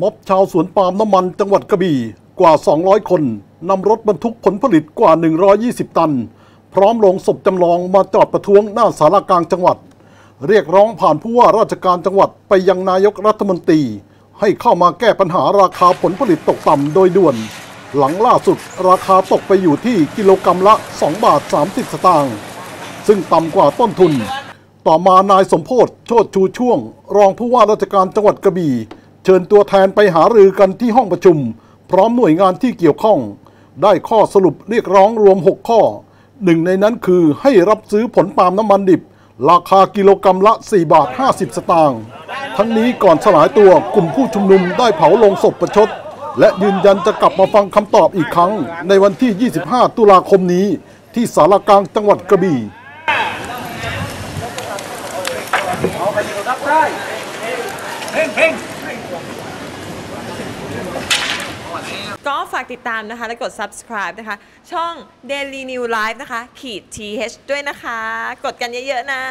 ม็อบชาวสวนปาล์มน้ำมันจังหวัดกระบี่กว่า 200 คนนำรถบรรทุกผลผลิตกว่า 120 ตัน พร้อมลงศพจำลองมาจอดประท้วงหน้าสารากลางจังหวัด เรียกร้องผ่านผู้ว่าราชการจังหวัดไปยังนายกรัฐมนตรี ให้เข้ามาแก้ปัญหาราคาผลผลิตตกต่ำโดยด่วน หลังล่าสุดราคาตกไปอยู่ที่กิโลกรรัมละ 2 บาท 30 สตางค์ซึ่งต่ำกว่าต้นทุน ต่อมานายสมโพศโชติชูช่วง รองผู้ว่าราชการจังหวัดกระบี่ เชิญตัวแทนไปหารือกันที่ห้องประชุม พร้อมหน่วยงานที่เกี่ยวข้อง ได้ข้อสรุปเรียกร้องรวม 6 ข้อ หนึ่งในนั้นคือให้รับซื้อผลปาล์มน้ำมันดิบ ราคากิโลกรรัมละ 4 บาท 50 สตางค์ทั้งนี้ก่อนสลายตัวกลุ่มผู้ชุมนุมได้เผาลงศพประชด และยืนยันจะกลับมาฟังคำตอบอีกครั้ง ในวันที่ 25 ตุลาคมนี้ ที่สารกลางจังหวัดกระบี่ ก็ฝากติดตามนะคะ และกด subscribe นะคะ ช่อง Daily New Life นะคะ ขีด th ด้วยนะคะ กดกันเยอะ ๆ นะ